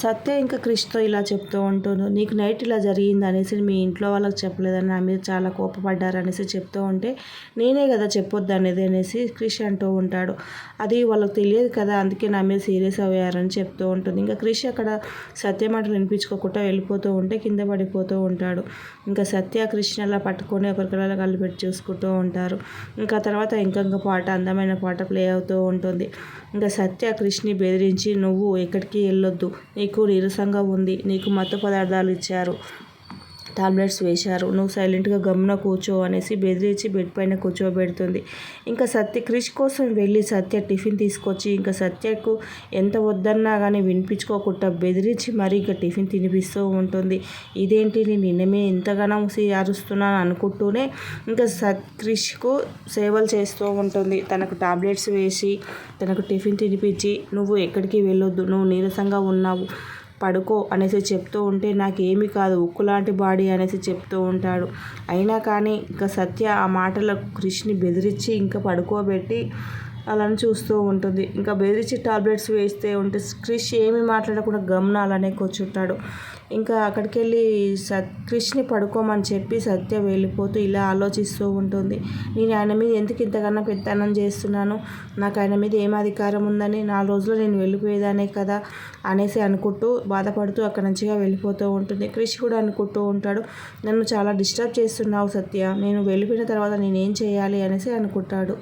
సత్య ఇంకా క్రిష్తో ఇలా చెప్తూ ఉంటుంది నీకు నైట్ ఇలా జరిగింది అనేసి మీ ఇంట్లో వాళ్ళకి చెప్పలేదని నా మీద చాలా కోపపడ్డారు అనేసి చెప్తూ ఉంటే నేనే కదా చెప్పొద్దు అనేది అనేసి క్రిష్ అంటూ ఉంటాడు. అది వాళ్ళకి తెలియదు కదా అందుకే నా మీద సీరియస్ అయ్యారని చెప్తూ ఉంటుంది. ఇంకా క్రిష్ అక్కడ సత్య మాటలు వినిపించుకోకుండా వెళ్ళిపోతూ ఉంటే కింద పడిపోతూ ఉంటాడు. ఇంకా సత్య కృష్ణ అలా పట్టుకొని ఒకరికలా కలిపెట్టి చూసుకుంటూ ఉంటారు. ఇంకా తర్వాత ఇంకా ఇంకా పాట అందమైన పాట ప్లే అవుతూ ఉంటుంది. ఇంకా సత్య కృష్ణని బెదిరించి నువ్వు ఎక్కడికి వెళ్ళొద్దు నీకు నీరసంగా ఉంది. నీకు మత్తు పదార్థాలు ఇచ్చారు. టాబ్లెట్స్ వేశారు. నువ్వు సైలెంట్గా గమ్మున కూర్చో అనేసి బెదిరించి బెడ్ పైన కూర్చోబెడుతుంది. ఇంకా సత్య క్రిష్ కోసం వెళ్ళి సత్య టిఫిన్ తీసుకొచ్చి ఇంకా సత్యకు ఎంత వద్దన్నా కానీ వినిపించుకోకుండా బెదిరించి మరీ ఇంకా టిఫిన్ తినిపిస్తూ ఉంటుంది. ఇదేంటి నేను నిన్నమే ఎంతగానో అరుస్తున్నాను అనుకుంటూనే ఇంకా సత్ క్రిష్కు సేవలు చేస్తూ ఉంటుంది. తనకు టాబ్లెట్స్ వేసి తనకు టిఫిన్ తినిపించి నువ్వు ఎక్కడికి వెళ్ళొద్దు నువ్వు నీరసంగా ఉన్నావు. పడుకో అనేసి చెప్తూ ఉంటే నాకేమీ కాదు ఉక్కు లాంటి బాడీ అనేసి చెప్తూ ఉంటాడు. అయినా కానీ ఇంకా సత్య ఆ మాటలకు కృష్ణని బెదిరించి ఇంకా పడుకోబెట్టి అలానే చూస్తూ ఉంటుంది. ఇంకా బెదిరించి టాబ్లెట్స్ వేస్తే ఉంటే క్రిష్ ఏమి మాట్లాడకుండా గమన అలానే కూర్చుంటాడు. ఇంకా అక్కడికి వెళ్ళి సత్ క్రిష్ని పడుకోమని చెప్పి సత్య వెళ్ళిపోతూ ఇలా ఆలోచిస్తూ ఉంటుంది. నేను ఆయన మీద ఎందుకు ఇంతకన్నా పెత్తనం చేస్తున్నాను? నాకు ఆయన మీద ఏం అధికారం ఉందని నాలుగు రోజులు నేను వెళ్ళిపోయేదానే కదా అనేసి అనుకుంటూ బాధపడుతూ అక్కడ నుంచిగా వెళ్ళిపోతూ ఉంటుంది. క్రిష్ కూడా అనుకుంటూ ఉంటాడు నన్ను చాలా డిస్టర్బ్ చేస్తున్నావు సత్య. నేను వెళ్ళిపోయిన తర్వాత నేనేం చేయాలి? అనేసి అనుకుంటాడు.